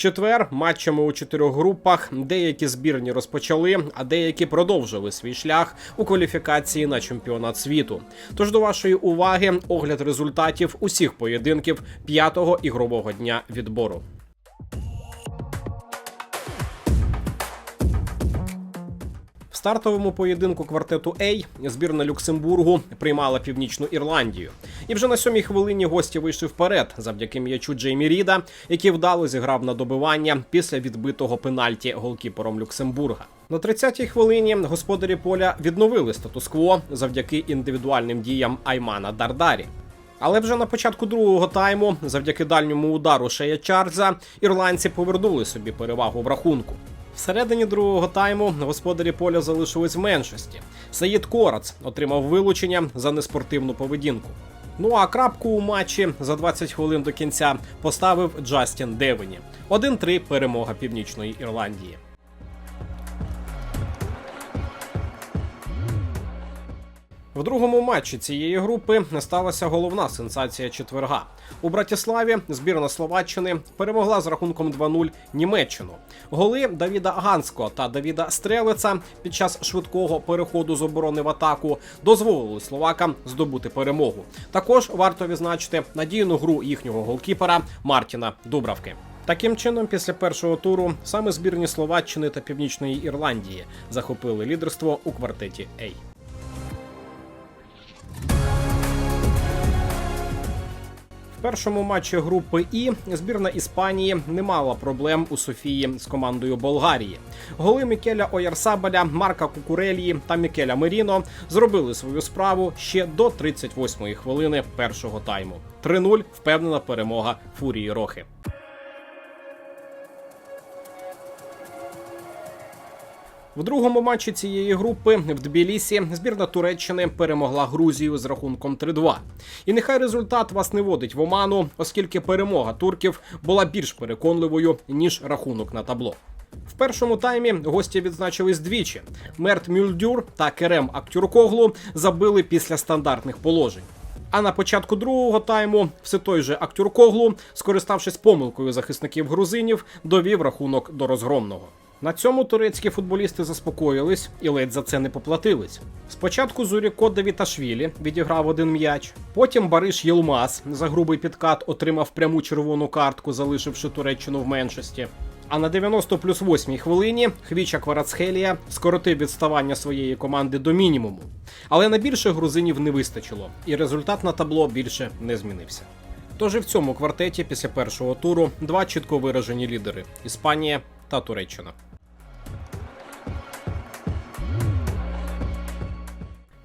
четвер матчами у чотирьох групах деякі збірні розпочали, а деякі продовжили свій шлях у кваліфікації на чемпіонат світу. Тож до вашої уваги огляд результатів усіх поєдинків п'ятого ігрового дня відбору. Стартовому поєдинку квартету А збірна Люксембургу приймала північну Ірландію. І вже на сьомій хвилині гості вийшли вперед завдяки м'ячу Джеймі Ріда, який вдало зіграв на добивання після відбитого пенальті голкіпером Люксембурга. На 30-й хвилині господарі поля відновили статус-кво завдяки індивідуальним діям Аймана Дардарі. Але вже на початку другого тайму, завдяки дальньому удару Шея Чарльза, ірландці повернули собі перевагу в рахунку. Всередині другого тайму господарі поля залишились в меншості. Саїд Корац отримав вилучення за неспортивну поведінку. Ну а крапку у матчі за 20 хвилин до кінця поставив Джастін Девені. 1-3 перемога Північної Ірландії. В другому матчі цієї групи сталася головна сенсація четверга. У Братіславі збірна Словаччини перемогла з рахунком 2-0 Німеччину. Голи Давіда Ганського та Давіда Стрелеца під час швидкого переходу з оборони в атаку дозволили словакам здобути перемогу. Також варто відзначити надійну гру їхнього голкіпера Мартіна Дубравки. Таким чином, після першого туру саме збірні Словаччини та Північної Ірландії захопили лідерство у квартеті А. Першому матчі групи І збірна Іспанії не мала проблем у Софії з командою Болгарії. Голи Мікеля Оярсабаля, Марка Кукурелії та Мікеля Меріно зробили свою справу ще до 38-ї хвилини першого тайму. 3-0 впевнена перемога Фурії Рохи. В другому матчі цієї групи в Тбілісі збірна Туреччини перемогла Грузію з рахунком 3-2. І нехай результат вас не водить в оману, оскільки перемога турків була більш переконливою ніж рахунок на табло. В першому таймі гості відзначились двічі. Мерт Мюльдюр та Керем Актюркоглу забили після стандартних положень. А на початку другого тайму все той же Актюркоглу, скориставшись помилкою захисників грузинів, довів рахунок до розгромного. На цьому турецькі футболісти заспокоїлись і ледь за це не поплатились. Спочатку Зуріко Давіташвілі відіграв один м'яч. Потім Бариш Єлмаз за грубий підкат отримав пряму червону картку, залишивши Туреччину в меншості. А на 90 плюс 8 хвилині Хвіча Кварацхелія скоротив відставання своєї команди до мінімуму. Але на більше грузинів не вистачило, і результат на табло більше не змінився. Тож і в цьому квартеті після першого туру два чітко виражені лідери Іспанія та Туреччина.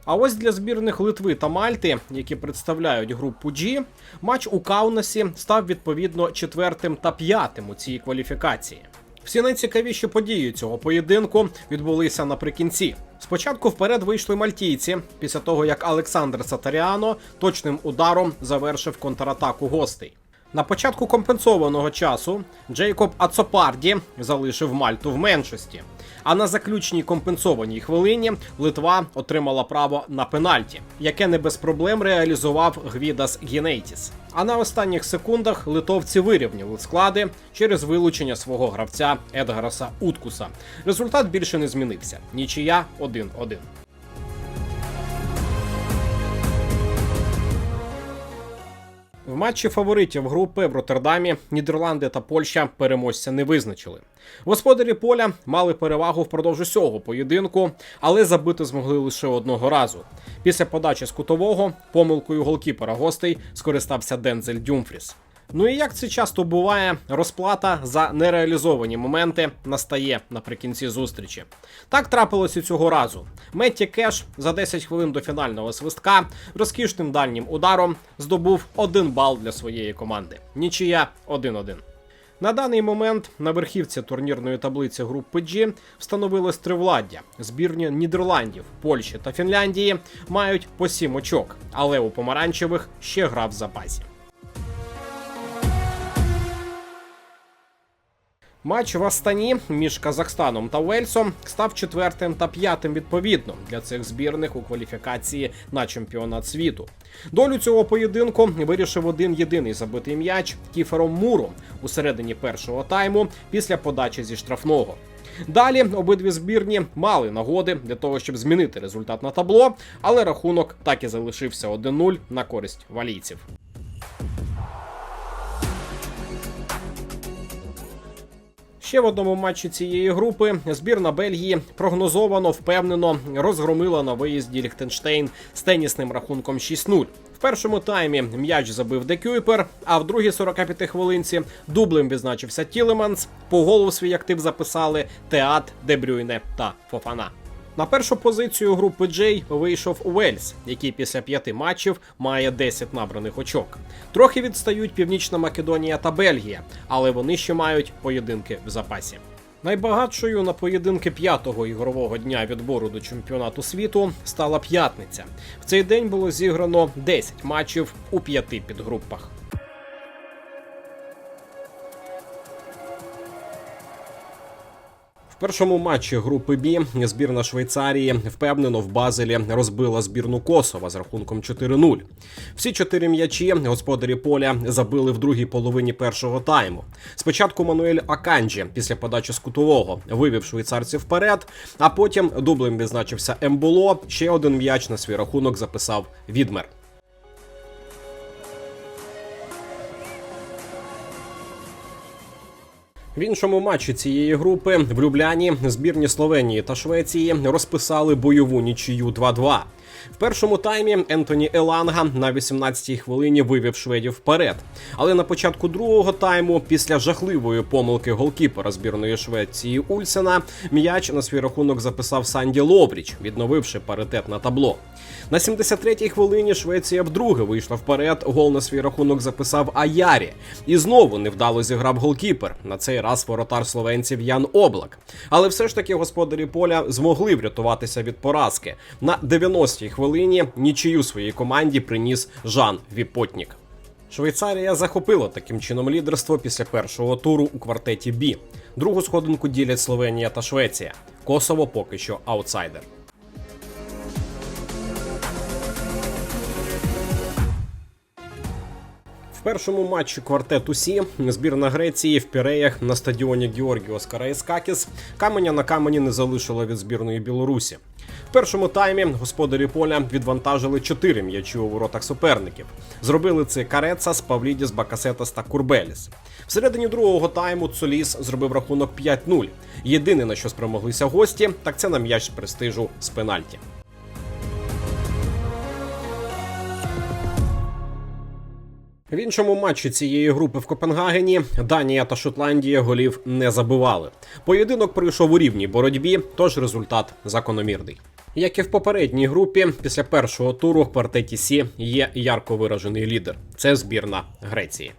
А ось для збірних Литви та Мальти, які представляють групу G, матч у Каунасі став відповідно четвертим та п'ятим у цій кваліфікації. Всі найцікавіші події цього поєдинку відбулися наприкінці. Спочатку вперед вийшли мальтійці, після того як Олександр Сатаріано точним ударом завершив контратаку гостей. На початку компенсованого часу Джейкоб Ацопарді залишив Мальту в меншості. А на заключній компенсованій хвилині Литва отримала право на пенальті, яке не без проблем реалізував Гвідас Гінейтіс. А на останніх секундах литовці вирівняли склади через вилучення свого гравця Едгараса Уткуса. Результат більше не змінився. Нічия 1-1. В матчі фаворитів групи в Роттердамі Нідерланди та Польща переможця не визначили. Господарі поля мали перевагу впродовж усього поєдинку, але забити змогли лише одного разу. Після подачі з кутового помилкою голкіпера гостей скористався Дензель Дюмфріс. Ну і як це часто буває, розплата за нереалізовані моменти настає наприкінці зустрічі. Так трапилось і цього разу. Метті Кеш за 10 хвилин до фінального свистка розкішним дальнім ударом здобув один бал для своєї команди. Нічия 1-1. На даний момент на верхівці турнірної таблиці групи G встановилось тривладдя. Збірні Нідерландів, Польщі та Фінляндії мають по 7 очок, але у помаранчевих ще гра в запасі. Матч в Астані між Казахстаном та Уельсом став четвертим та п'ятим відповідно для цих збірних у кваліфікації на чемпіонат світу. Долю цього поєдинку вирішив один єдиний забитий м'яч Кіфером Муром у середині першого тайму після подачі зі штрафного. Далі обидві збірні мали нагоди для того, щоб змінити результат на табло, але рахунок так і залишився 1-0 на користь валійців. Ще в одному матчі цієї групи збірна Бельгії прогнозовано впевнено розгромила на виїзді Ліхтенштейн з тенісним рахунком 6-0. В першому таймі м'яч забив Декюйпер, а в другій 45 хвилинці дублем відзначився Тілеманс. По голу свій актив записали Теат, Дебрюйне та Фофана. На першу позицію групи Джей вийшов Уельс, який після п'яти матчів має 10 набраних очок. Трохи відстають Північна Македонія та Бельгія, але вони ще мають поєдинки в запасі. Найбагатшою на поєдинки п'ятого ігрового дня відбору до чемпіонату світу стала п'ятниця. В цей день було зіграно 10 матчів у п'яти підгрупах. В першому матчі групи Бі збірна Швейцарії впевнено в Базелі розбила збірну Косова з рахунком 4-0. Всі чотири м'ячі господарі поля забили в другій половині першого тайму. Спочатку Мануель Аканджі після подачі з кутового вивів швейцарців вперед, а потім дублем відзначився Ембуло. Ще один м'яч на свій рахунок записав Відмер. В іншому матчі цієї групи в Любляні збірні Словенії та Швеції розписали бойову нічию 2-2. В першому таймі Ентоні Еланга на 18-й хвилині вивів шведів вперед. Але на початку другого тайму, після жахливої помилки голкіпера збірної Швеції Ульсена, м'яч на свій рахунок записав Санді Лобріч, відновивши паритет на табло. На 73-й хвилині Швеція вдруге вийшла вперед. Гол на свій рахунок записав Аярі. І знову невдало зіграв голкіпер. На цей раз воротар словенців Ян Облак. Але все ж таки господарі поля змогли врятуватися від поразки. На 90-й хвилині нічию своїй команді приніс Жан Віпотнік. Швейцарія захопила таким чином лідерство після першого туру у квартеті Бі. Другу сходинку ділять Словенія та Швеція. Косово поки що аутсайдер. Першому матчі квартету Сі збірна Греції в Піреях на стадіоні Георгіос Караїскакіс каменя на камені не залишила від збірної Білорусі. В першому таймі господарі поля відвантажили чотири м'ячі у воротах суперників. Зробили це Карецас, Павлідіс, Бакасетас та Курбеліс. Всередині другого тайму Цоліс зробив рахунок 5-0. Єдине на що спромоглися гості, так це на м'яч престижу з пенальті. В іншому матчі цієї групи в Копенгагені Данія та Шотландія голів не забивали. Поєдинок пройшов у рівній боротьбі, тож результат закономірний. Як і в попередній групі, після першого туру в квартеті Сі є ярко виражений лідер. Це збірна Греції.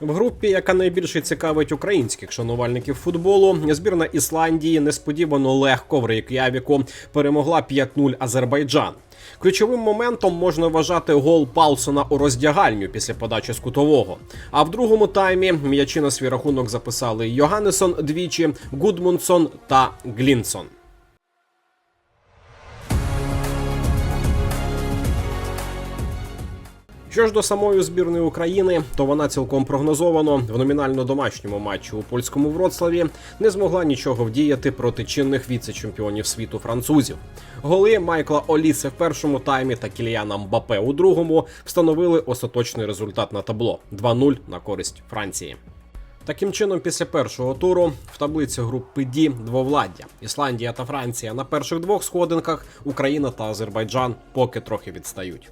В групі, яка найбільше цікавить українських шанувальників футболу, збірна Ісландії несподівано легко в Рейк'явіку перемогла 5-0 Азербайджан. Ключовим моментом можна вважати гол Палсона у роздягальню після подачі з кутового. А в другому таймі м'ячі на свій рахунок записали Йоганнесон двічі, Гудмунсон та Глінсон. Що ж до самої збірної України, то вона цілком прогнозовано в номінально домашньому матчі у польському Вроцлаві не змогла нічого вдіяти проти чинних віце-чемпіонів світу французів. Голи Майкла Олісе в першому таймі та Кіліана Мбапе у другому встановили остаточний результат на табло 2-0 на користь Франції. Таким чином, після першого туру в таблиці групи Ді двовладдя Ісландія та Франція на перших двох сходинках, Україна та Азербайджан поки трохи відстають.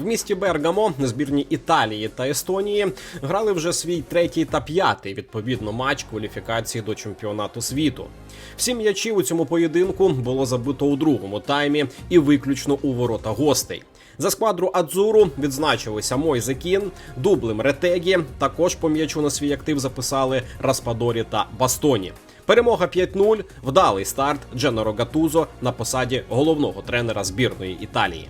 В місті Бергамо збірні Італії та Естонії грали вже свій третій та п'ятий відповідно матч кваліфікації до чемпіонату світу. Всі м'ячі у цьому поєдинку було забито у другому таймі і виключно у ворота гостей. За сквадру Адзуру відзначилися Мойзе Кін, дублем Ретегі. Також по м'ячу на свій актив записали Распадорі та Бастоні. Перемога 5-0, вдалий старт Дженоро Гатузо на посаді головного тренера збірної Італії.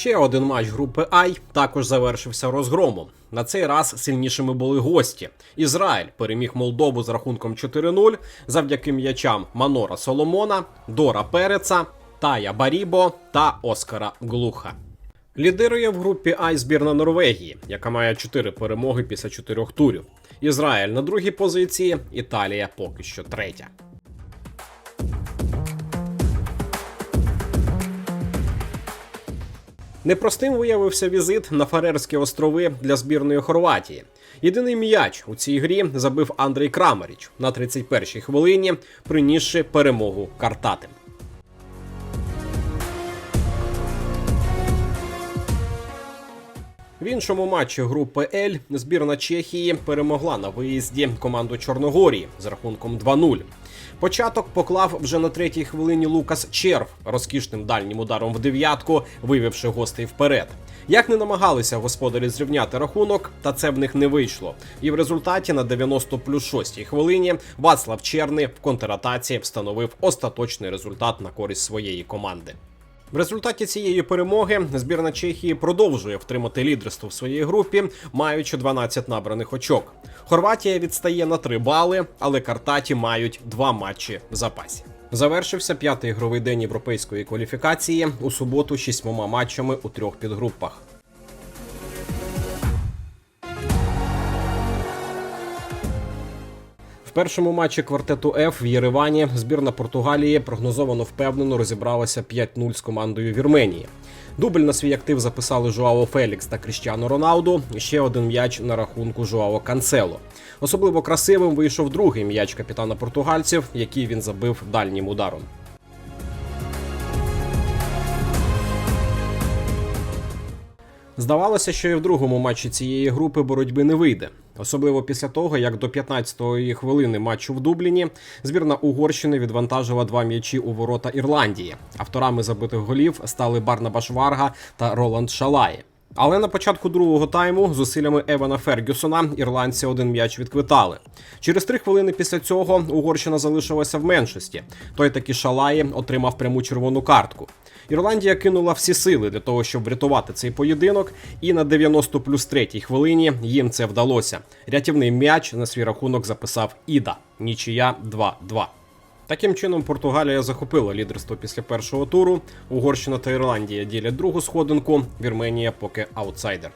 Ще один матч групи Ай також завершився розгромом. На цей раз сильнішими були гості. Ізраїль переміг Молдову з рахунком 4-0 завдяки м'ячам Манора Соломона, Дора Переца, Тая Барібо та Оскара Глуха. Лідирує в групі Ай збірна Норвегії, яка має 4 перемоги після 4 турів. Ізраїль на другій позиції, Італія поки що третя. Непростим виявився візит на Фарерські острови для збірної Хорватії. Єдиний м'яч у цій грі забив Андрій Крамаріч на 31-й хвилині, принісши перемогу Картатим. В іншому матчі групи Л збірна Чехії перемогла на виїзді команду Чорногорії з рахунком 2-0. Початок поклав вже на третій хвилині Лукас Черв розкішним дальнім ударом в дев'ятку, вивівши гостей вперед. Як не намагалися господарі зрівняти рахунок, та це в них не вийшло. І в результаті на 90 плюс 6 хвилині Вацлав Черний в контратаці встановив остаточний результат на користь своєї команди. В результаті цієї перемоги збірна Чехії продовжує втримати лідерство в своїй групі, маючи 12 набраних очок. Хорватія відстає на 3 бали, але Картаті мають два матчі в запасі. Завершився п'ятий ігровий день європейської кваліфікації у суботу шістьма матчами у трьох підгрупах. В першому матчі квартету F в Єревані збірна Португалії прогнозовано впевнено розібралася 5-0 з командою Вірменії. Дубль на свій актив записали Жуао Фелікс та Кріштіану Роналду. Ще один м'яч на рахунку Жуао Канцело. Особливо красивим вийшов другий м'яч капітана португальців, який він забив дальнім ударом. Здавалося, що і в другому матчі цієї групи боротьби не вийде, особливо після того, як до 15-ї хвилини матчу в Дубліні збірна Угорщини відвантажила два м'ячі у ворота Ірландії. Авторами забитих голів стали Барнабаш Варга та Роланд Шалаї. Але на початку другого тайму зусиллями Евана Фергюсона ірландці один м'яч відквитали. Через три хвилини після цього Угорщина залишилася в меншості. Той таки Шалаї отримав пряму червону картку. Ірландія кинула всі сили для того, щоб врятувати цей поєдинок, і на 90 плюс третій хвилині їм це вдалося. Рятівний м'яч на свій рахунок записав Іда. Нічия 2-2. Таким чином, Португалія захопила лідерство після першого туру. Угорщина та Ірландія ділять другу сходинку. Вірменія поки аутсайдер.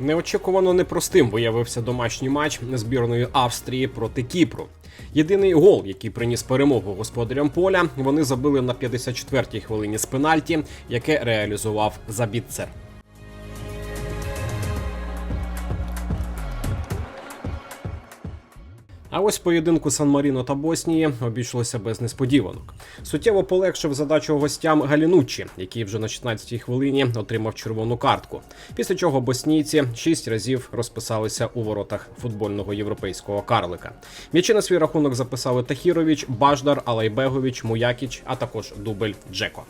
Неочікувано непростим виявився домашній матч збірної Австрії проти Кіпру. Єдиний гол, який приніс перемогу господарям поля, вони забили на 54-й хвилині з пенальті, яке реалізував Забітцер. А ось поєдинку Сан-Маріно та Боснії обійшлося без несподіванок. Суттєво полегшив задачу гостям Галінуччі, який вже на 16-й хвилині отримав червону картку. Після чого боснійці шість разів розписалися у воротах футбольного європейського карлика. М'ячі на свій рахунок записали Тахірович, Баждар, Алайбегович, Муякіч, а також дубль Джеко.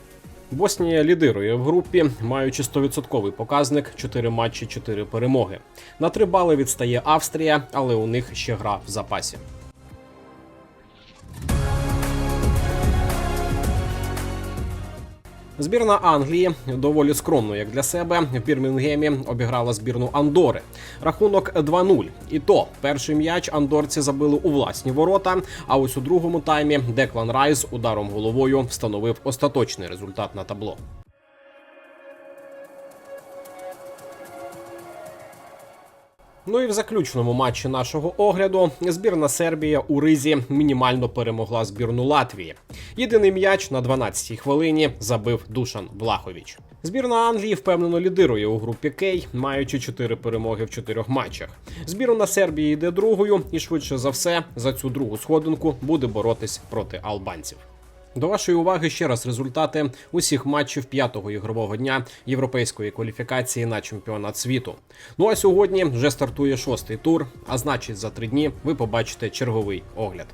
Боснія лідирує в групі, маючи 100% показник 4 матчі, 4 перемоги. На 3 бали відстає Австрія, але у них ще гра в запасі. Збірна Англії доволі скромно, як для себе, в Бірмінгемі обіграла збірну Андори. Рахунок 2-0. І то перший м'яч андорці забили у власні ворота. А ось у другому таймі Деклан Райс ударом головою встановив остаточний результат на табло. Ну і в заключному матчі нашого огляду збірна Сербія у ризі мінімально перемогла збірну Латвії. Єдиний м'яч на 12-й хвилині забив Душан Влахович. Збірна Англії впевнено лідирує у групі Кей, маючи 4 перемоги в 4 матчах. Збірна Сербії йде другою, і швидше за все за цю другу сходинку буде боротись проти албанців. До вашої уваги ще раз результати усіх матчів п'ятого ігрового дня європейської кваліфікації на чемпіонат світу. Ну а сьогодні вже стартує шостий тур, а значить за три дні ви побачите черговий огляд.